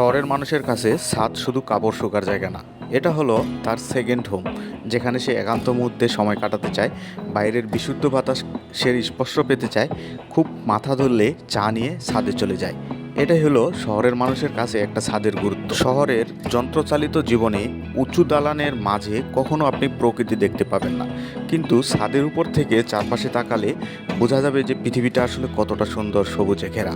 শহরের মানুষের কাছে ছাদ শুধু কাপড় শুকার জায়গা না, এটা হলো তার সেকেন্ড হোম যেখানে সে একান্ত মুহূর্তে সময় কাটাতে চায়, বাইরের বিশুদ্ধ বাতাস সে স্পর্শ পেতে চায়, খুব মাথা ধরলে চা নিয়ে ছাদে চলে যায়। এটাই হলো শহরের মানুষের কাছে একটা ছাদের গুরুত্ব। শহরের যন্ত্রচালিত জীবনে উঁচু দালানের মাঝে কখনো আপনি প্রকৃতি দেখতে পাবেন না। কিন্তু ছাদের উপর থেকে চারপাশে তাকালে বোঝা যাবে যে পৃথিবীটা আসলে কতটা সুন্দর, সবুজে ঘেরা।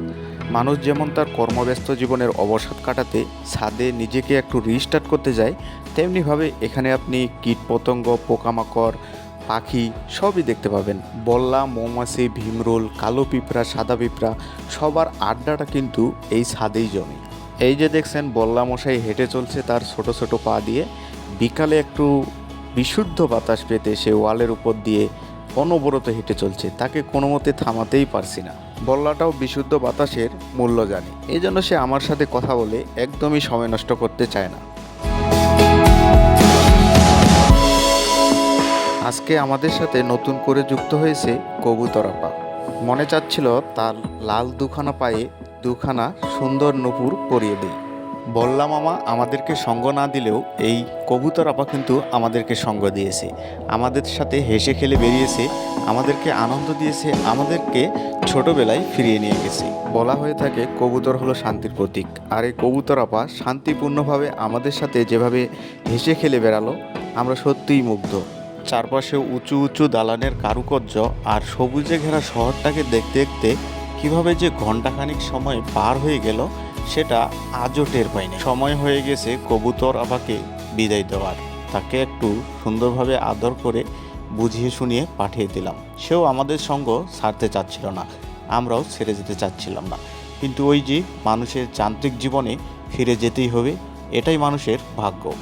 মানুষ যেমন তার কর্মব্যস্ত জীবনের অবসাদ কাটাতে ছাদে নিজেকে একটু রিস্টার্ট করতে যায়, তেমনিভাবে এখানে আপনি কীটপতঙ্গ, পোকামাকড় পাখি সবই দেখতে পাবেন। বল্লা, মৌমাছি, ভীমরোল, কালো পিঁপড়া, সাদা পিঁপড়া, সবার আড্ডাটা কিন্তু এই ছাদেই জমে। এই যে দেখছেন, বল্লা মশাই হেঁটে চলছে তার ছোট ছোট পা দিয়ে। বিকালে একটু বিশুদ্ধ বাতাস পেতে সে ওয়ালের উপর দিয়ে অনবরত হেঁটে চলছে। তাকে কোনো মতে থামাতেই পারছি না। বল্লাটাও বিশুদ্ধ বাতাসের মূল্য জানে। এই জন্য সে আমার সাথে কথা বলে একদমই সময় নষ্ট করতে চায় না। আজকে আমাদের সাথে নতুন করে যুক্ত হয়েছে কবুতর আপা। মনে চাচ্ছিল তার লাল দুখানা পায়ে দুখানা সুন্দর নুপুর পরিয়ে দিই। বললাম, মামা, আমাদেরকে সঙ্গ না দিলেও এই কবুতর আপা কিন্তু আমাদেরকে সঙ্গ দিয়েছে। আমাদের সাথে হেসে খেলে বেরিয়েছে, আমাদেরকে আনন্দ দিয়েছে, আমাদেরকে ছোটবেলায় ফিরিয়ে নিয়ে গেছে। বলা হয়ে থাকে, কবুতর হলো শান্তির প্রতীক। আর এই কবুতর আপা শান্তিপূর্ণভাবে আমাদের সাথে যেভাবে হেসে খেলে বেড়ালো, আমরা সত্যিই মুগ্ধ। চারপাশে উঁচু উঁচু দালানের কারুকার্য আর সবুজে ঘেরা শহরটাকে দেখতে দেখতে কীভাবে যে ঘন্টাখানিক সময় পার হয়ে গেল, সেটা আজও টের পাইনি। সময় হয়ে গেছে কবুতর আবাকে বিদায় দেওয়ার। তাকে একটু সুন্দরভাবে আদর করে বুঝিয়ে শুনিয়ে পাঠিয়ে দিলাম। সেও আমাদের সঙ্গ ছাড়তে চাচ্ছিল না। আমরাও ছেড়ে যেতে চাচ্ছিলাম না। কিন্তু ওই যে মানুষের যান্ত্রিক জীবনে ফিরে যেতেই হবে, এটাই মানুষের ভাগ্য।